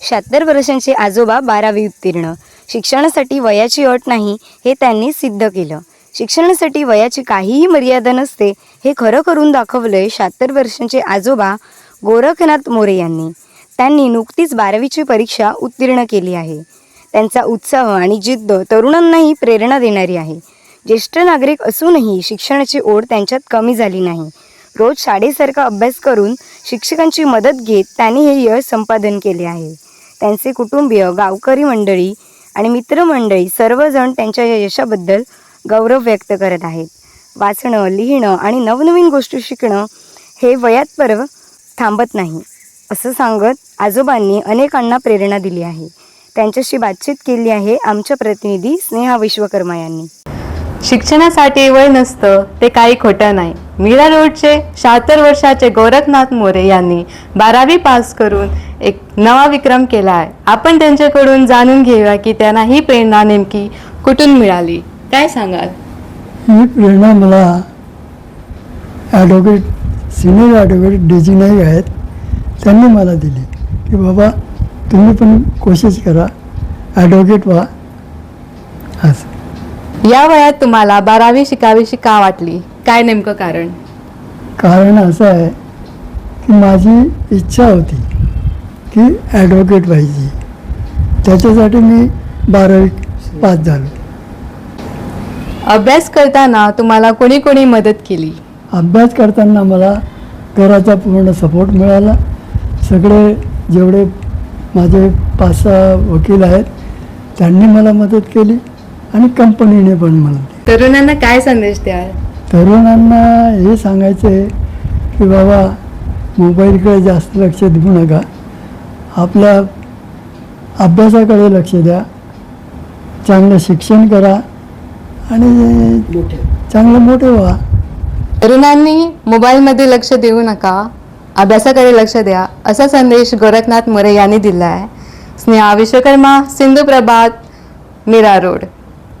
शहात्तर वर्षांचे आजोबा बारावी उत्तीर्ण. शिक्षणासाठी वयाची अट नाही हे त्यांनी सिद्ध केलं. शिक्षणासाठी वयाची काहीही मर्यादा नसते हे खरं करून दाखवलंय शहात्तर वर्षांचे आजोबा गोरखनाथ मोरे यांनी. त्यांनी नुकतीच बारावीची परीक्षा उत्तीर्ण केली आहे. त्यांचा उत्साह आणि जिद्द तरुणांनाही प्रेरणा देणारी आहे. ज्येष्ठ नागरिक असूनही शिक्षणाची ओढ त्यांच्यात कमी झाली नाही. रोज शाळेसारखा अभ्यास करून शिक्षकांची मदत घेत त्यांनी हे यश संपादन केले आहे. त्यांचे कुटुंबीय गावकरी मंडळी आणि मित्रमंडळी सर्वजण त्यांच्या या यशाबद्दल गौरव व्यक्त करत आहेत. वाचणं लिहिणं आणि नवनवीन गोष्टी शिकणं हे वयात पर्व थांबत नाही असं सांगत आजोबांनी अनेकांना प्रेरणा दिली आहे. त्यांच्याशी बातचीत केली आहे आमच्या प्रतिनिधी स्नेहा विश्वकर्मा यांनी. शिक्षणासाठी वय नसतं ते काही खोटं नाही. मीरा रोडचे शहात्तर वर्षाचे गोरखनाथ मोरे यांनी बारावी पास करून एक नवा विक्रम केला आहे. आपण त्यांच्याकडून जाणून घेऊया की त्यांना ही प्रेरणा नेमकी कुठून मिळाली? काय सांगाल? ही प्रेरणा मला advocate senior advocate D Naik आहेत त्यांनी मला दिली. की बाबा तुम्ही पण कोशिश करा ॲडव्होकेट व्हा. असं. या वयात तुम्हाला बारावी शिकावीशी का वाटली? काय नेमकं कारण? कारण असं आहे की माझी इच्छा होती की ॲडव्होकेट व्हायची. त्याच्यासाठी मी बारावी पास झालो. अभ्यास करताना तुम्हाला कोणी कोणी मदत केली? अभ्यास करताना मला घराचा पूर्ण सपोर्ट मिळाला. सगळे जेवढे माझे पाच सहा वकील आहेत त्यांनी मला मदत केली. आणि कंपनीने पण मला दिली. तरुणांना काय संदेश द्याल? तरुणांना हे सांगायचं आहे की बाबा मोबाईलकडे जास्त लक्ष देऊ नका. आपल्या अभ्यासाकडे लक्ष द्या. चांगलं शिक्षण करा आणि चांगलं मोठे व्हा. तरुणांनी मोबाईलमध्ये लक्ष देऊ नका अभ्यासाकडे लक्ष द्या असा संदेश गोरखनाथ मोरे यांनी दिला आहे. स्नेहा विश्वकर्मा सिंधू प्रभात मीरा रोड.